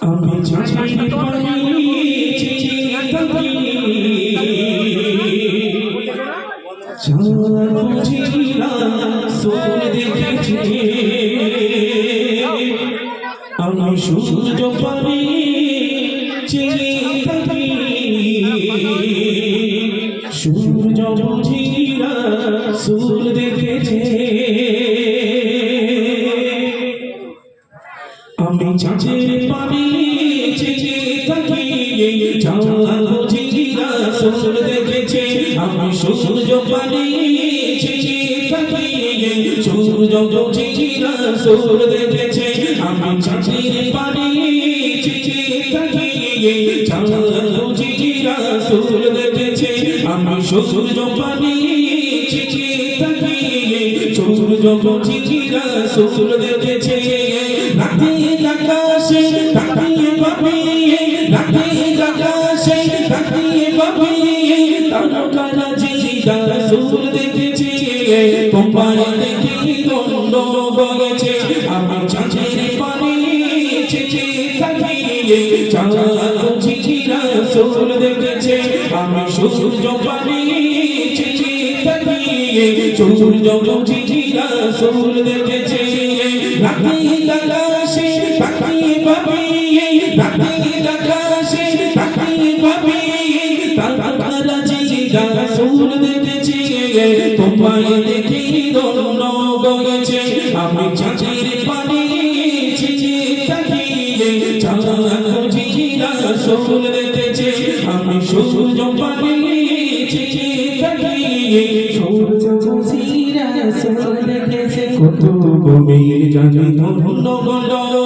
আমি দেখেছে আমি সূর্য পানি চেয়ে সূর্য বুঝিরা সোল দেখেছে আমি চাঁদের পানি চেয়ে থাকি চাঁদ বুঝিরা সোল দেখেছে, আমি সূর্য পানি চেয়ে থাকি সূর্য বুঝিরা সোল দেখেছে। আমি চাঁদের পানি চেয়ে থাকি চাঁদ বুঝিরা সোল দেখেছে, আমি সূর্য পানি চেয়ে থাকি সূর্য বুঝিরা সোল দেখেছে। রাতে আকাশে তাকিয়ে পাবে রাতে আকাশে তাকিয়ে পাবে তারকারা জিদা সুর দেখেছে তোমায় দেখে দণ্ড বলেছে আমি চাঁদের পানি থাকি, চাঁদ ঝিঝিরা সুর দেখেছে। আমি সূর্য পানি থাকি, সূর্য ঝিঝিরা সুর দেখেছে। রাতে আকাশে তাকিয়ে পাবে রাতে আকাশে তাকিয়ে পাবে তারা জিদা সুর তোমায় দেখে দোলন গেছে। আমি চাঁদের পানি সুর দেখেছে। আমি সূর্য পানি সূর্য জিরা সুর কত গভীর জানি ধন্য গল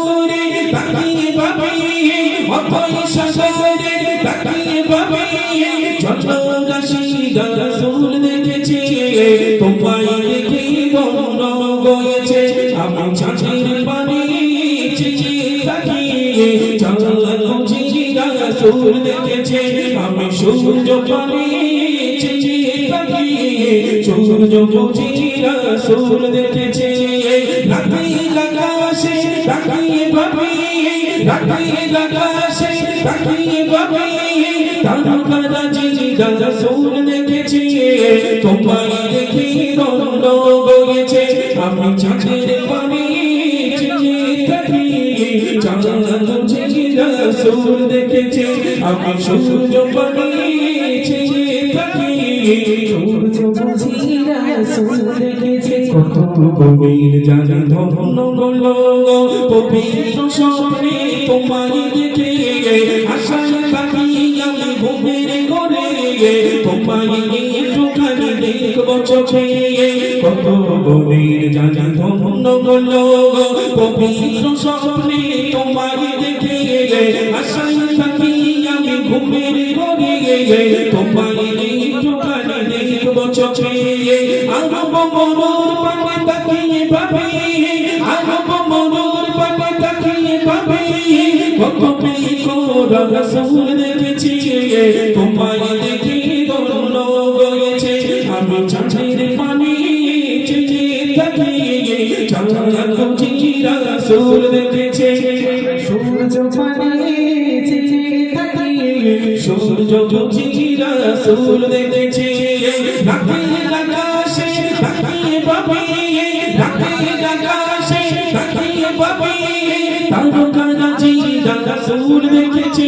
অথই সাগরে তাকিয়ে পাবে চন্দ্রদাসী দাদা সুর দেখেছে তোমায় দেখে গন্ধ গয়েছে আমি চাঁদের পানি চেয়ে তাকিয়ে চাঁদ জিরা সুর দেখেছে আমি সূর্য পানি চেয়ে তাকিয়ে সূর্য জিরা সুর দেখেছে রাতে আকাশে তাকিয়ে পাবে রাতে আকাশে তাকিয়ে পাবে তারকারা জিদা সুর দেখেছে তোমায় দেখে দণ্ড গয়েছে আমি চাঁদের পানি চেয়ে থাকি চাঁদ জিদা সুর দেখেছে আমি সূর্য পানি চেয়ে থাকি সূর্য বুঝিরা সুর দেখেছে কত গভীর জানি ধন্য গল পবিত্র স্বপ্নে তোমায় দেখে, আশায় থাকি আমি দেখে আমি ঘুমের ঘরে চোখে আরব মনোর পানে তাকিয়ে পাবে। আরব মনোর পানে তাকিয়ে পাবে। কত কোরা রসুল দেখেছি তোমায় দেখে দোলন গয়েছে আমি চাঁদের পানি চেয়ে তাকিয়ে চাঁদ জিরা রসুল দেখেছে। সূর্য পানি চেয়ে তাকিয়ে সূর্য জিরা রসুল দেখেছে। তাকিয়ে পাবে রাতে আকাশে তাকিয়ে পাবে তারকারা জিরা রসুল দেখেছে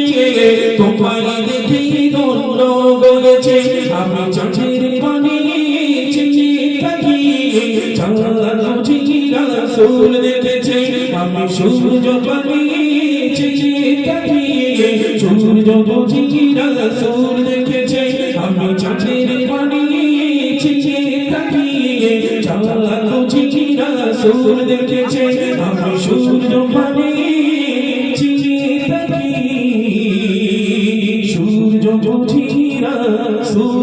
তোমায় দেখে আমি চাঁদের পানি চেয়ে তাকিয়ে চাঁদ জিরা রসুল দেখেছে। আমি সূর্য মানে চেয়ে তাকিয়ে সূর্য না সুর